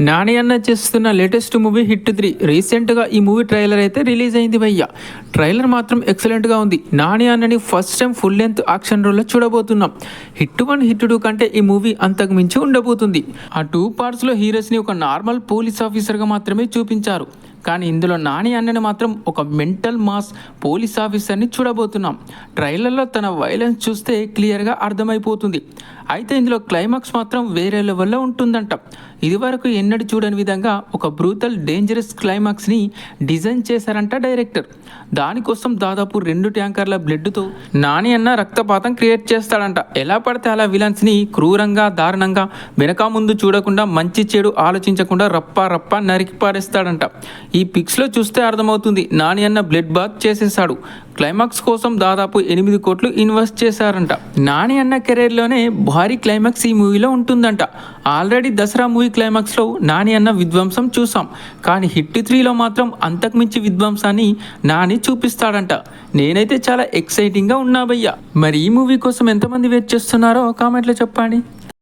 నాని అన్న చేస్తున్న latest movie hit three. రీసెంట్గా ఈ మూవీ ట్రైలర్ అయితే రిలీజ్ అయింది భయ్య. ట్రైలర్ మాత్రం ఎక్సలెంట్గా ఉంది. నాని అన్నని first time full length action రోల్లో చూడబోతున్నాం. హిట్ వన్ హిట్ టూ కంటే ఈ మూవీ అంతకు మించి ఉండబోతుంది. ఆ టూ పార్ట్స్లో హీరోస్ని ఒక నార్మల్ పోలీస్ ఆఫీసర్గా మాత్రమే చూపించారు. కానీ ఇందులో నాని అన్నని మాత్రం ఒక మెంటల్ మాస్ పోలీస్ ఆఫీసర్ని చూడబోతున్నాం. ట్రైలర్లో తన వైలెన్స్ చూస్తే క్లియర్గా అర్థమైపోతుంది. అయితే ఇందులో క్లైమాక్స్ మాత్రం వేరే లెవెల్లో ఉంటుందంట. ఇదివరకు ఎన్నడూ చూడని విధంగా ఒక బ్రూతల్ డేంజరస్ క్లైమాక్స్ని డిజైన్ చేశారంట డైరెక్టర్. దానికోసం దాదాపు రెండు ట్యాంకర్ల బ్లడ్తో నాని అన్న రక్తపాతం క్రియేట్ చేస్తాడంట. ఎలా పడితే అలా విలన్స్ని క్రూరంగా దారుణంగా వెనక ముందు చూడకుండా మంచి చెడు ఆలోచించకుండా రప్ప రప్ప నరికి పారేస్తాడంట. ఈ పిక్స్లో చూస్తే అర్థమవుతుంది నాని అన్న బ్లడ్ బాత్ చేసేసాడు క్లైమాక్స్ కోసం దాదాపు ఎనిమిది కోట్లు ఇన్వెస్ట్ చేశారంట. నాని అన్న కెరీర్లోనే భారీ క్లైమాక్స్ ఈ మూవీలో ఉంటుందంట. ఆల్రెడీ దసరా మూవీ క్లైమాక్స్లో నాని అన్న విధ్వంసం చూసాం. కానీ హిట్ త్రీలో మాత్రం అంతకుమించి విధ్వంసాన్ని నాని చూపిస్తాడంట. నేనైతే చాలా ఎక్సైటింగ్గా ఉన్నా భయ్యా. మరి ఈ మూవీ కోసం ఎంతమంది వెయిట్ చేస్తున్నారో కామెంట్లో చెప్పండి.